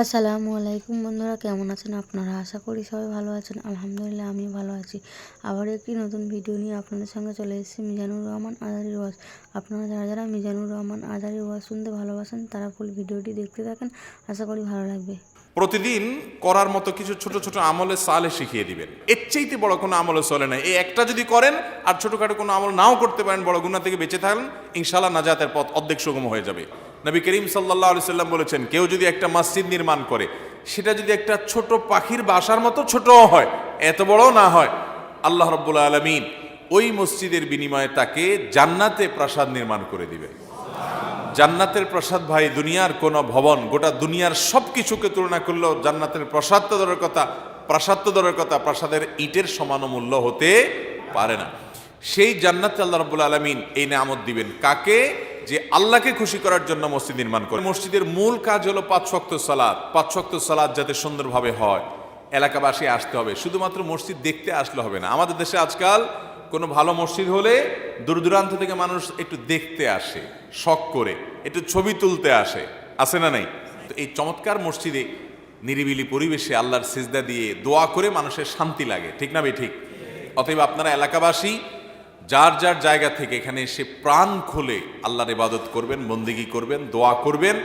আসসালামু আলাইকুম বন্ধুরা, কেমন আছেন আপনারা? আশা করি সবাই ভালো আছেন। আলহামদুলিল্লাহ আমি ভালো আছি। আবার একটি নতুন ভিডিও নিয়ে আপনাদের সঙ্গে চলে এসেছি, মিজানুর রহমান আজারি ওয়াজ। আপনারা যারা যারা মিজানুর রহমান আজারি ওয়াজ শুনতে ভালোবাসেন, তারা ফুল ভিডিওটি দেখতে থাকেন। আশা করি ভালো লাগবে। প্রতিদিন করার মতো কিছু ছোট ছোট আমলে সালে শিখিয়ে দিবেন। এর চাইতে বড় কোনো আমলে চলে না। এই একটা যদি করেন, আর ছোটখাটো কোনো আমল নাও করতে পারেন, বড় গুণা থেকে বেঁচে থাকেন ইনশাল্লাহ নাজাতের পথ অর্ধেক সুগম হয়ে যাবে। নবী করিম সাল্লাহ আলি সাল্লাম বলেছেন, কেউ যদি একটা মসজিদ নির্মাণ করে, সেটা যদি একটা ছোট পাখির বাসার মতো ছোটও হয়, এত বড়ও না হয়, আল্লাহ রব্বুল আলমিন ওই মসজিদের বিনিময়ে তাকে জান্নাতে প্রাসাদ নির্মাণ করে দিবে জান্নাতের প্রসাদ ভাই, দুনিয়ার কোন ভবন, গোটা দুনিয়ার সব কিছুকে তুলনা করলেও জান্নাতের প্রসাদ তো দরের কথা, প্রাসাদ তো দরের কথা, প্রাসাদের ইটের সমান মূল্য হতে পারে না। সেই জান্নাত আল্লাহ রব্বুল আলমিন এই নামত দিবেন। কাকে? যে আল্লাহকে খুশি করার জন্য মসজিদ নির্মাণ করে। মসজিদের মূল কাজ হলো পাঁচ শক্ত সালাদ পাঁচ শক্ত সালাদ যাতে সুন্দরভাবে হয়। এলাকাবাসী আসতে হবে। শুধুমাত্র মসজিদ দেখতে আসলে হবে না। আমাদের দেশে আজকাল কোনো ভালো মসজিদ হলে দূর দূরান্ত থেকে মানুষ একটু দেখতে আসে, শখ করে, একটু ছবি তুলতে আসে। আসে না নাই? তো এই চমৎকার মসজিদে নিরিবিলি পরিবেশে আল্লাহর সিজদা দিয়ে দোয়া করে মানুষের শান্তি লাগে। ঠিক না ভাই? ঠিক? অতএব আপনারা এলাকাবাসী যার যার জায়গা থেকে এখানে এসে প্রাণ খুলে আল্লাহর ইবাদত করবেন, বন্দিগি করবেন, দোয়া করবেন,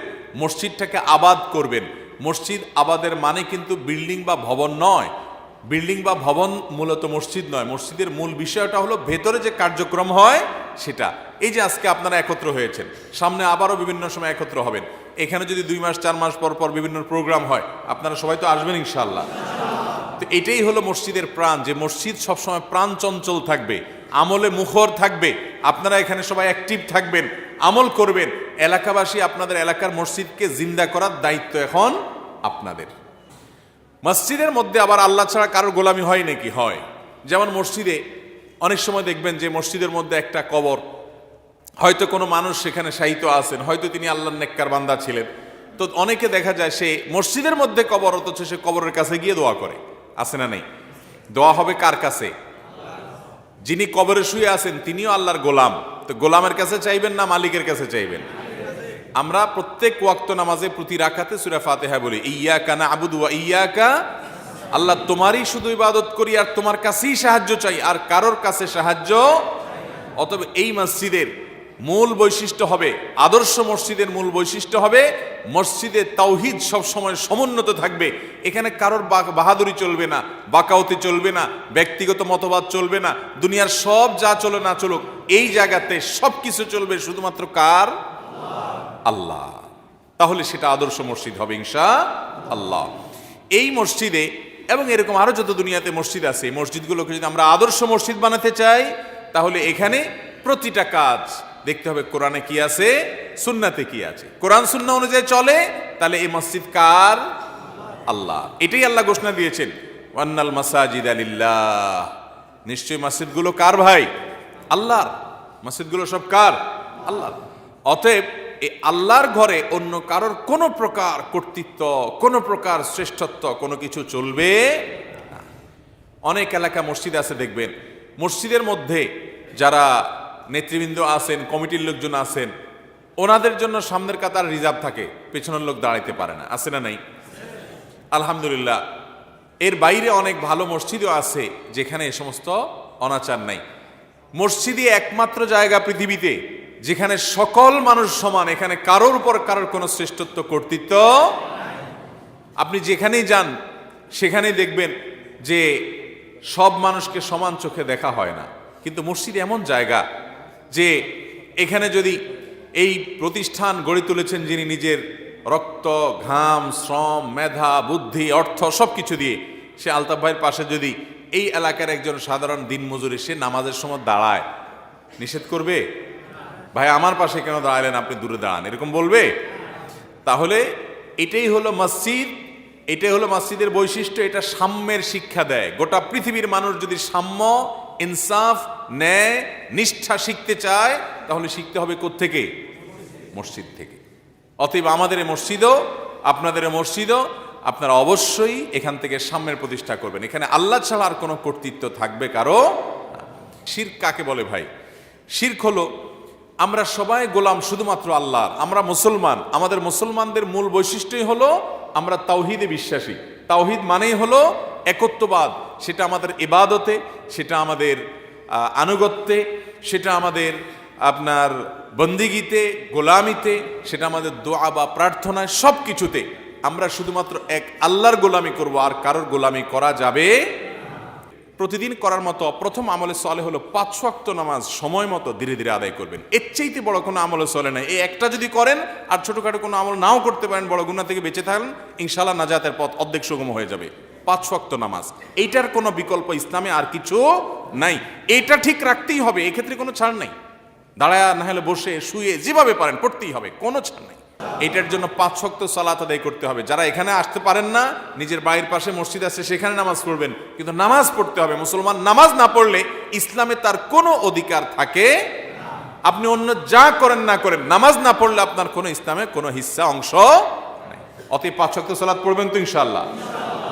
মসজিদটাকে আবাদ করবেন। মসজিদ আবাদের মানে কিন্তু বিল্ডিং বা ভবন নয়। বিল্ডিং বা ভবন মূলত মসজিদ নয়। মসজিদের মূল বিষয়টা হলো ভেতরে যে কার্যক্রম হয় সেটা। এই যে আজকে আপনারা একত্র হয়েছেন, সামনে আবারও বিভিন্ন সময় একত্র হবেন। এখানে যদি দুই মাস, চার মাস পর পর বিভিন্ন প্রোগ্রাম হয়, আপনারা সবাই তো আসবেন ইনশাল্লাহ তো এটাই হলো মসজিদের প্রাণ। যে মসজিদ সবসময় প্রাণ চঞ্চল থাকবে আমলে মুখর থাকবে, আপনারা এখানে সবাই অ্যাক্টিভ থাকবেন, আমল করবেন। এলাকাবাসী আপনাদের এলাকার মসজিদকে জিন্দা করার দায়িত্ব এখন আপনাদের। মসজিদের মধ্যে আবার আল্লাহ ছাড়া কারোর গোলামি হয় নাকি? হয়। যেমন মসজিদে অনেক সময় দেখবেন যে মসজিদের মধ্যে একটা কবর, হয়তো কোনো মানুষ সেখানে সাহিত্য আছেন, হয়তো তিনি আল্লাহ নেককার বান্দা ছিলেন। তো অনেকে দেখা যায় সে মসজিদের মধ্যে কবর, অথচ সে কবরের কাছে গিয়ে দোয়া করে। আছে না নেই? দোয়া হবে কার কাছে? যিনি কবরে শুয়ে আছেন, তিনিও আল্লাহর গোলাম। তো গোলামের কাছে চাইবেন না মালিকের কাছে চাইবেন? আমরা প্রত্যেক ওয়াক্ত নামাজে প্রতি রাখাতে সুরা ফাতেহা বলি ইয়া কানা আবুদুয়া ইয়া কা আল্লাহ তোমারই শুধু ইবাদত করি আর তোমার কাছেই সাহায্য চাই, আর কারোর কাছে সাহায্য অতএব এই মসজিদের মূল বৈশিষ্ট্য হবে আদর্শ মসজিদের মূল বৈশিষ্ট্য হবে মসজিদে তাওহিদ সবসময় সমুন্নত থাকবে। এখানে কারোর বাহাদুরি চলবে না, বাকাওতি চলবে না, ব্যক্তিগত মতবাদ চলবে না, দুনিয়ার সব যা চলে না চলুক, এই জায়গাতে সব কিছু চলবে শুধুমাত্র কার? আল্লাহ। তাহলে সেটা আদর্শ মসজিদ হবে ইনশা আল্লাহ। এই মসজিদে এবং এরকম আরও যত দুনিয়াতে মসজিদ আছে, এই মসজিদগুলোকে যদি আমরা আদর্শ মসজিদ বানাতে চাই, তাহলে এখানে প্রতিটা কাজ দেখতে হবে কোরআনে কি আছে, সুন্নাতে কি আছে। কোরআন, সুন্না অনুযায়ী চলে, তাহলে এই মসজিদ কার? আল্লাহ। এটাই আল্লাহ ঘোষণা দিয়েছেন। ওয়ান্নাল মাসাজিদ আলিল্লাহ নিশ্চয়ই মসজিদগুলো কার ভাই? আল্লাহর। মসজিদগুলো সব কার? আল্লাহ অতএব এই আল্লাহর ঘরে অন্য কারোর কোনো প্রকার কর্তৃত্ব, কোনো প্রকার শ্রেষ্ঠত্ব, কোনো কিছু চলবে অনেক এলাকা মসজিদ আছে, দেখবেন। মসজিদের মধ্যে যারা নেতৃবৃন্দ আছেন, কমিটির লোকজন আছেন, ওনাদের জন্য সামনের কাতার রিজার্ভ থাকে, পেছনের লোক দাঁড়াইতে পারে না, আছে না নাই? আলহামদুলিল্লাহ, এর বাইরে অনেক ভালো মসজিদও আছে যেখানে এ সমস্ত অনাচার নাই। মসজিদই একমাত্র জায়গা পৃথিবীতে যেখানে সকল মানুষ সমান, এখানে কারোর উপর কারোর কোনো শ্রেষ্ঠত্ব, কর্তৃত্ব আপনি যেখানেই যান, সেখানেই দেখবেন যে সব মানুষকে সমান চোখে দেখা হয় না। কিন্তু মসজিদ এমন জায়গা যে এখানে যদি এই প্রতিষ্ঠান গড়ে তুলেছেন যিনি নিজের রক্ত, ঘাম, শ্রম, মেধা, বুদ্ধি, অর্থ সব কিছু দিয়ে, সে আলতাফ ভাইয়ের পাশে যদি এই এলাকার একজন সাধারণ দিনমজুরি, সে নামাজের সময় দাঁড়ায়, নিষেধ করবে? ভাই, আমার পাশে কেন দাঁড়ালেন আপনি দূরে দাঁড়ান, এরকম বলবে? তাহলে এটাই হলো মসজিদ, এটাই হলো মসজিদের বৈশিষ্ট্য, এটা সাম্যের শিক্ষা দেয়। গোটা পৃথিবীর মানুষ যদি সাম্য ইনসাফ, ন্যায়, নিষ্ঠা শিখতে চায়, তাহলে শিখতে হবে থেকে মসজিদ থেকে। অতএব আমাদের মসজিদও, আপনাদের মসজিদও, আপনারা অবশ্যই এখান থেকে সাম্যের প্রতিষ্ঠা করবেন। এখানে আল্লাহ ছাড়া আর কোনো কর্তৃত্ব থাকবে কারও শির কাকে বলে ভাই? শির্ক হলো, আমরা সবাই গোলাম শুধুমাত্র আল্লাহর, আমরা মুসলমান। আমাদের মুসলমানদের মূল বৈশিষ্ট্যই হলো, আমরা তাওহিদে বিশ্বাসী। তাওহিদ মানেই হলো একত্ববাদ, সেটা আমাদের ইবাদতে, সেটা আমাদের আনুগত্যে, সেটা আমাদের আপনার বন্দিগিতে, গোলামিতে, সেটা আমাদের দোয়া বা প্রার্থনায় সব কিছুতে আমরা শুধুমাত্র এক আল্লাহর গোলামি করব, আর কারোর গোলামি করা যাবে প্রতিদিন করার মতো প্রথম আমলে সলে হলো পাঁচ ওয়াক্ত নামাজ, সময় মতো ধীরে ধীরে আদায় করবেন। এর চাইতে বড় কোনো আমলে চলে না এই একটা যদি করেন, আর ছোটখাটো কোনো আমল নাও করতে পারেন, বড় গুণা থেকে বেঁচে থাকেন ইনশাল্লাহ নাজাতের পথ অর্ধেক সুগম হয়ে যাবে। পাঁচ ওয়াক্ত নামাজ। এইটার কোনো বিকল্প ইসলামে আর কিছু নাই। এইটা ঠিক রাখতেই হবে, এক্ষেত্রে কোনো ছাড় নাই। দাঁড়ায় না হলে বসে, শুয়ে যেভাবে পারেন, পড়তেই হবে, কোনো ছাড় নাই। এটার জন্য পাঁচ শক্ত সালাত আদায় করতে হবে। যারা এখানে আসতে পারেন না, নিজের বাড়ির পাশে মসজিদ আছে, সেখানে নামাজ পড়বেন। কিন্তু নামাজ পড়তে হবে। মুসলমান নামাজ না পড়লে ইসলামে তার কোনো অধিকার থাকে আপনি অন্য যা করেন না করেন, নামাজ না পড়লে আপনার কোনো ইসলামে কোনো হিস্সা অংশ অতএব পাঁচ শক্ত সালাত পড়বেন তো ইনশাল্লাহ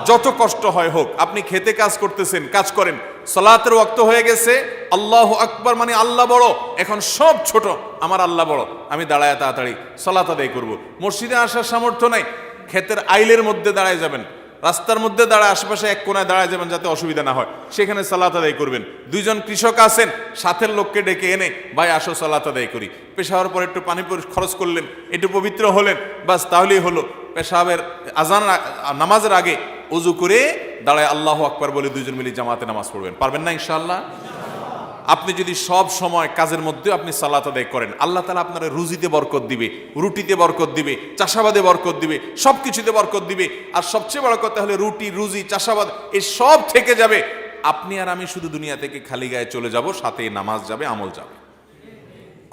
যত কষ্ট হয় হোক, আপনি খেতে কাজ করতেছেন, কাজ করেন, সলাতের ওয়াক্ত হয়ে গেছে, আল্লাহ আকবর মানে আল্লাহ বড়, এখন সব ছোট, আমার আল্লাহ বড়, আমি দাঁড়ায় তাড়াতাড়ি সলাত আদায় করব। মসজিদে আসার সামর্থ্য নাই, ক্ষেতের আইলের মধ্যে দাঁড়ায় যাবেন, রাস্তার মধ্যে দাঁড়ায়, আশেপাশে এক কোনায় দাঁড়ায় যাবেন যাতে অসুবিধা না হয়, সেখানে সালাত আদায় করবেন। দুইজন কৃষক আছেন, সাথের লোককে ডেকে এনে, ভাই, আসো, সালাত আদায় করি। পেশাওয়ার পর একটু পানি খরচ করলেন, একটু পবিত্র হলেন, বাস তাহলেই হলো। পেশাবের আজান, নামাজের আগে উজু করে দাঁড়ায় আল্লাহ আকবার বলে দুজন মিলে জামাতে নামাজ পড়বেন। পারবেন না ইনশাআল্লাহ? আপনি যদি সব সময় কাজের মধ্যে আপনি সালাত আদায় করেন, আল্লাহ তালা আপনার রুজিতে বরকত দিবে, রুটিতে বরকত দিবে, চাষাবাদে বরকত দিবে সব কিছুতে বরকত দিবে। আর সবচেয়ে বড় কথা হলে রুটি, রুজি, চাষাবাদ এই সব থেকে যাবে। আপনি আর আমি শুধু দুনিয়া থেকে খালি গায়ে চলে যাব, সাথে নামাজ যাবে, আমল যাবে।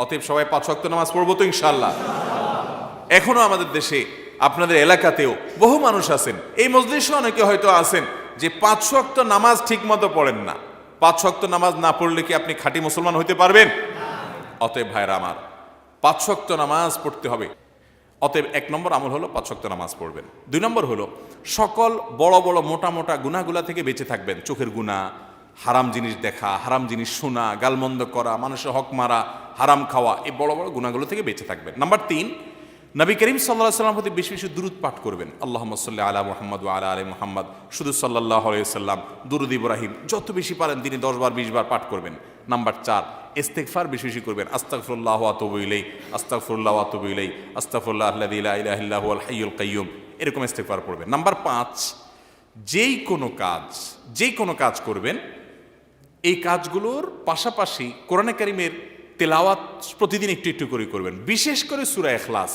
অতএব সবাই পাঁচ ওয়াক্ত নামাজ পড়ব তো ইনশাল্লাহ এখনও আমাদের দেশে আপনাদের এলাকাতেও বহু মানুষ আছেন। এই মসজিদে অনেকে হয়তো আছেন যে পাঁচ শক্ত নামাজ ঠিক মতো পড়েন না। পাঁচ শক্ত নামাজ না পড়লে কি আপনি খাঁটি মুসলমান হইতে পারবেন? অতএব ভাইরা আমার, পাঁচ শক্ত নামাজ পড়তে হবে। অতএব এক নম্বর আমল হলো পাঁচ শক্ত নামাজ পড়বেন। দুই নম্বর হলো সকল বড় বড় মোটা মোটা গুনাগুলা থেকে বেঁচে থাকবেন। চোখের গুণা হারাম জিনিস দেখা, হারাম জিনিস শোনা, গালমন্দ করা, মানুষের হক মারা, হারাম খাওয়া, এই বড় বড় গুণাগুলো থেকে বেঁচে থাকবেন। নাম্বার তিন নবী করিম সাল্লাহ সাল্লাম প্রতি বেশি বেশি দূরত পাঠ করবেন। আল্লাহ সাল্লাহ আলা মোহাম্মদ ও আলা আলী মোহাম্মদ। শুধু সাল্লাহ সাল্লাম দুরুদ ইব্রাহিম, যত বেশি পারেন তিনি দশ বার, বিশ বার পাঠ করবেন। নাম্বার চার ইস্তেকফার বেশি বেশি করবেন। আস্তাগফিরুল্লাহ আতুবু ইলাই আস্তাগফিরুল্লাহ আতুবু ইলাই আস্তাগফিরুল্লাহ আল্লাযী লা ইলাহা ইল্লা হুয়াল হাইয়ুল কাইয়্যুম এরকম ইস্তেগফার পড়বেন। নাম্বার পাঁচ, যেই কোনো কাজ, যেই কোনো কাজ করবেন, এই কাজগুলোর পাশাপাশি কোরআনে কারিমের তেলাওয়াত প্রতিদিন একটু একটু করে করবেন। বিশেষ করে সুরা এখলাস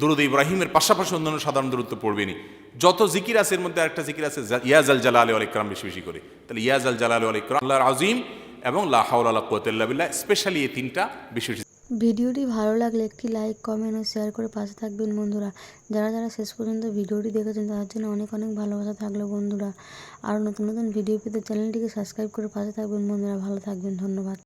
দুরুদ ইব্রাহিমের পাশাপাশি অন্যান্য সাধারণ দূরত্ব পড়বেনি যত জিকির আছে এর মধ্যে একটা জিকির আছে ইয়াজ আল জালাল আল ইকরাম বেশি বেশি করে। তাহলে ইয়াজ আল জালাল আল ইকরাম আল্লাহর আজিম এবং লা হাওলা ওয়ালা বিল্লাহ স্পেশালি এই তিনটা বেশি বেশি। ভিডিওটি ভালো লাগলে একটি লাইক কমেন্ট ও শেয়ার করে পাশে থাকবেন বন্ধুরা। যারা যারা শেষ পর্যন্ত ভিডিওটি দেখেছেন, তাদের জন্য অনেক অনেক ভালোবাসা থাকল বন্ধুরা। আর নতুন নতুন ভিডিও পেতে চ্যানেলটিকে সাবস্ক্রাইব করে পাশে থাকবেন বন্ধুরা। ভালো থাকবেন, ধন্যবাদ।